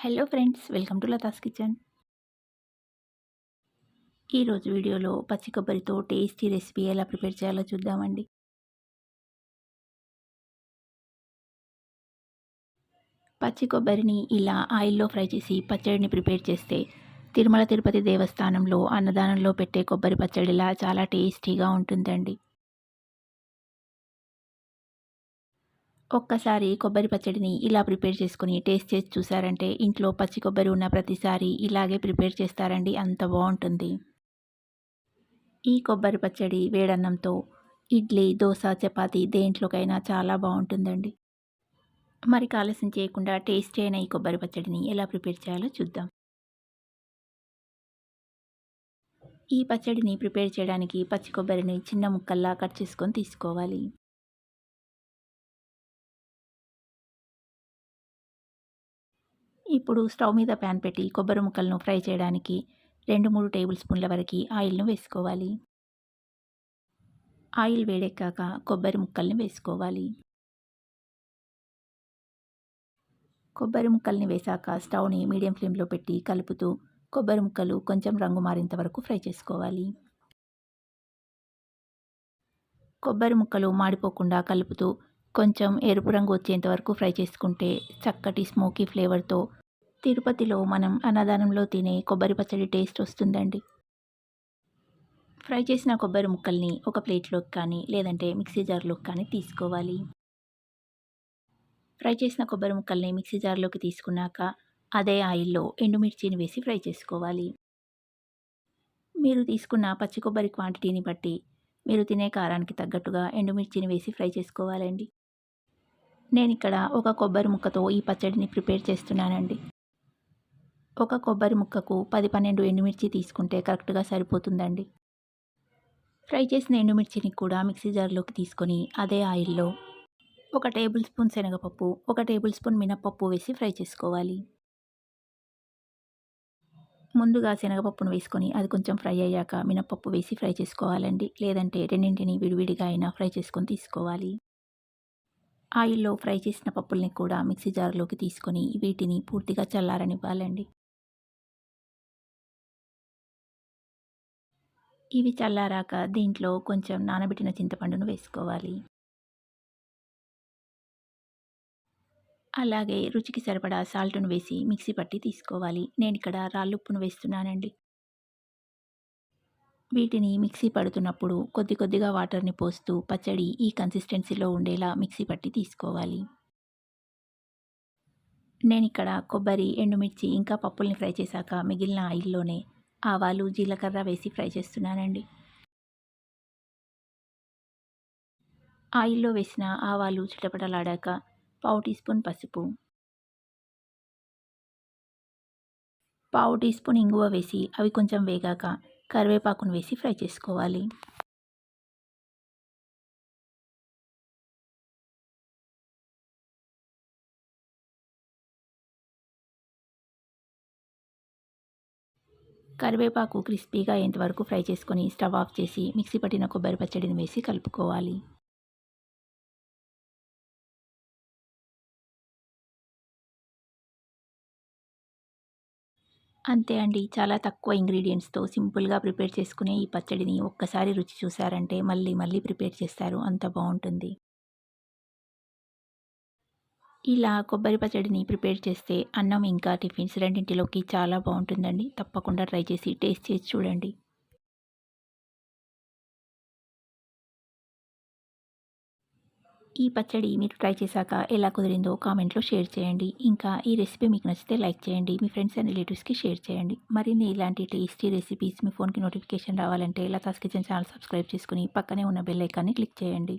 Hello friends welcome to Latha's kitchen ఈరోజు వీడియోలో పచ్చి కొబ్బరితో టేస్టీ రెసిపీ ఎలా ప్రిపేర్ చేయాలో చూద్దామండి. పచ్చి కొబ్బరిని ఇలా ఆయిల్లో ఫ్రై చేసి పచ్చడిని ప్రిపేర్ చేస్తే తిరుమల తిరుపతి దేవస్థానంలో అన్నదానంలో పెట్టే కొబ్బరి పచ్చడిలా చాలా టేస్టీగా ఉంటుందండి. ఒక్కసారి కొబ్బరి పచ్చడిని ఇలా ప్రిపేర్ చేసుకుని టేస్ట్ చేసి చూసారంటే ఇంట్లో పచ్చి కొబ్బరి ఉన్న ప్రతిసారి ఇలాగే ప్రిపేర్ చేస్తారండి. అంత బాగుంటుంది. ఈ కొబ్బరి పచ్చడి వేడన్నంతో ఇడ్లీ దోశ చపాతి దేంట్లోకైనా చాలా బాగుంటుందండి. మరి ఆలస్యం చేయకుండా టేస్ట్ అయిన ఈ కొబ్బరి పచ్చడిని ఎలా ప్రిపేర్ చేయాలో చూద్దాం. ఈ పచ్చడిని ప్రిపేర్ చేయడానికి పచ్చి కొబ్బరిని చిన్న ముక్కల్లా కట్ చేసుకొని తీసుకోవాలి. ఇప్పుడు స్టవ్ మీద ప్యాన్ పెట్టి కొబ్బరి ముక్కలను ఫ్రై చేయడానికి రెండు మూడు టేబుల్ స్పూన్ల వరకు ఆయిల్ను వేసుకోవాలి. ఆయిల్ వేడెక్కాక కొబ్బరి ముక్కల్ని వేసుకోవాలి. కొబ్బరి ముక్కల్ని వేశాక స్టవ్ని మీడియం ఫ్లేమ్లో పెట్టి కలుపుతూ కొబ్బరి ముక్కలు కొంచెం రంగు మారేంత వరకు ఫ్రై చేసుకోవాలి. కొబ్బరి ముక్కలు మాడిపోకుండా కలుపుతూ కొంచెం ఎరుపు రంగు వచ్చేంత వరకు ఫ్రై చేసుకుంటే చక్కటి స్మోకీ ఫ్లేవర్తో తిరుపతిలో మనం అన్నదానంలో తినే కొబ్బరి పచ్చడి టేస్ట్ వస్తుందండి. ఫ్రై చేసిన కొబ్బరి ముక్కల్ని ఒక ప్లేట్లోకి కానీ లేదంటే మిక్సీ జార్లోకి కానీ తీసుకోవాలి. ఫ్రై చేసిన కొబ్బరి ముక్కల్ని మిక్సీ జార్లోకి తీసుకున్నాక అదే ఆయిల్లో ఎండుమిర్చిని వేసి ఫ్రై చేసుకోవాలి. మీరు తీసుకున్న పచ్చి కొబ్బరి క్వాంటిటీని బట్టి మీరు తినే కారానికి తగ్గట్టుగా ఎండుమిర్చిని వేసి ఫ్రై చేసుకోవాలండి. నేను ఇక్కడ ఒక కొబ్బరి ముక్కతో ఈ పచ్చడిని ప్రిపేర్ చేస్తున్నానండి. ఒక కొబ్బరి ముక్కకు పది పన్నెండు ఎండుమిర్చి తీసుకుంటే కరెక్ట్గా సరిపోతుందండి. ఫ్రై చేసిన ఎండుమిర్చిని కూడా మిక్సీ జార్లోకి తీసుకొని అదే ఆయిల్లో ఒక టేబుల్ స్పూన్ శనగపప్పు ఒక టేబుల్ స్పూన్ మినప్పప్పు వేసి ఫ్రై చేసుకోవాలి. ముందుగా శనగపప్పును వేసుకొని అది కొంచెం ఫ్రై అయ్యాక మినప్పప్పు వేసి ఫ్రై చేసుకోవాలండి. లేదంటే రెండింటిని విడివిడిగా అయినా ఫ్రై చేసుకొని తీసుకోవాలి. ఆయిల్లో ఫ్రై చేసిన పప్పుల్ని కూడా మిక్సీ జార్లోకి తీసుకొని వీటిని పూర్తిగా చల్లారనివ్వాలండి. ఇవి చల్లారాక దీంట్లో కొంచెం నానబెట్టిన చింతపండును వేసుకోవాలి. అలాగే రుచికి సరిపడా సాల్ట్ను వేసి మిక్సీ పట్టి తీసుకోవాలి. నేను ఇక్కడ రాళ్ళుప్పును వేస్తున్నానండి. వీటిని మిక్సీ పడుతున్నప్పుడు కొద్ది కొద్దిగా వాటర్ని పోస్తూ పచ్చడి ఈ కన్సిస్టెన్సీలో ఉండేలా మిక్సీ పట్టి తీసుకోవాలి. నేను ఇక్కడ కొబ్బరి ఎండుమిర్చి ఇంకా పప్పుల్ని ఫ్రై చేశాక మిగిలిన ఆయిల్లోనే ఆవాలు జీలకర్ర వేసి ఫ్రై చేస్తున్నానండి. ఆయిల్లో వేసిన ఆవాలు చిటపటలాడాక పావు టీ స్పూన్ పసుపు. పావు టీ స్పూన్ ఇంగువ వేసి అవి కొంచెం వేగాక కరివేపాకును వేసి ఫ్రై చేసుకోవాలి. కరివేపాకు క్రిస్పీగా అయ్యేంతవరకు ఫ్రై చేసుకొని స్టవ్ ఆఫ్ చేసి మిక్సీ పట్టిన కొబ్బరి పచ్చడిని వేసి కలుపుకోవాలి. అంతే అండి. చాలా తక్కువ ఇంగ్రీడియంట్స్తో సింపుల్గా ప్రిపేర్ చేసుకునే ఈ పచ్చడిని ఒక్కసారి రుచి చూసారంటే మళ్ళీ మళ్ళీ ప్రిపేర్ చేస్తారు. అంత బాగుంటుంది. ఇలా కొబ్బరి పచ్చడిని ప్రిపేర్ చేస్తే అన్నం ఇంకా టిఫిన్స్ రెండింటిలోకి చాలా బాగుంటుందండి. తప్పకుండా ట్రై చేసి టేస్ట్ చేసి చూడండి. ఈ పచ్చడి మీరు ట్రై చేశాక ఎలా కుదిరిందో కామెంట్లో షేర్ చేయండి. ఇంకా ఈ రెసిపీ మీకు నచ్చితే లైక్ చేయండి. మీ ఫ్రెండ్స్ అండ్ రిలేటివ్స్కి షేర్ చేయండి. మరిన్ని ఇలాంటి టేస్టీ రెసిపీస్ మీ ఫోన్కి నోటిఫికేషన్ రావాలంటే లతాస్ కిచెన్ ఛానల్ సబ్స్క్రైబ్ చేసుకుని పక్కనే ఉన్న బెల్ ఐకాన్ని క్లిక్ చేయండి.